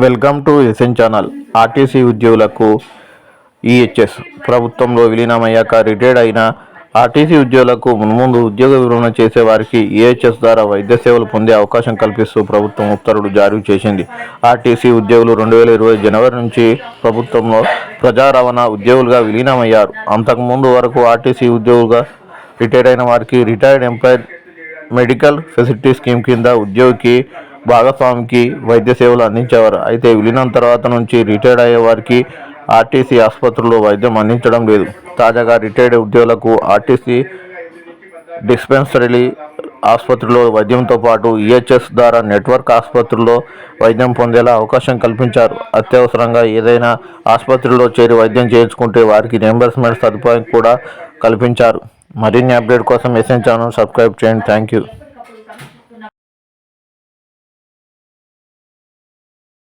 Welcome to SN channel. RTC ఉద్యోగులకు EHS. ప్రభుత్వంలో విలీనమయ్యాక రిటైర్డ్ అయిన ఆర్టీసీ ఉద్యోగులకు మున్ముందు ఉద్యోగ వివరణ చేసే వారికి ఈహెచ్ఎస్ ద్వారా వైద్య సేవలు పొందే అవకాశం కల్పిస్తూ ప్రభుత్వం ఉత్తర్వులు జారీ చేసింది. ఆర్టీసీ ఉద్యోగులు రెండు వేల ఇరవై జనవరి నుంచి ప్రభుత్వంలో ప్రజా రవాణా ఉద్యోగులుగా విలీనమయ్యారు. అంతకుముందు వరకు ఆర్టీసీ ఉద్యోగులుగా రిటైర్ అయిన వారికి retired employee medical facility scheme కింద ఉద్యోగికి భాగస్వామికి వైద్య సేవలు అందించేవారు. అయితే విలీనం తర్వాత నుంచి రిటైర్డ్ అయ్యే వారికి ఆర్టీసీ ఆసుపత్రుల్లో వైద్యం అందించడం లేదు. తాజాగా రిటైర్డ్ ఉద్యోగులకు ఆర్టీసీ డిస్పెన్సరీ ఆసుపత్రిలో వైద్యంతో పాటు ఈహెచ్ఎస్ ద్వారా నెట్వర్క్ ఆసుపత్రుల్లో వైద్యం పొందేలా అవకాశం కల్పించారు. అత్యవసరంగా ఏదైనా ఆసుపత్రిలో చేరి వైద్యం చేయించుకుంటే వారికి రియంబర్స్మెంట్ సదుపాయం కూడా కల్పించారు. మరిన్ని అప్డేట్ కోసం ఎస్ఎన్ ఛానల్ సబ్స్క్రైబ్ చేయండి. Thank you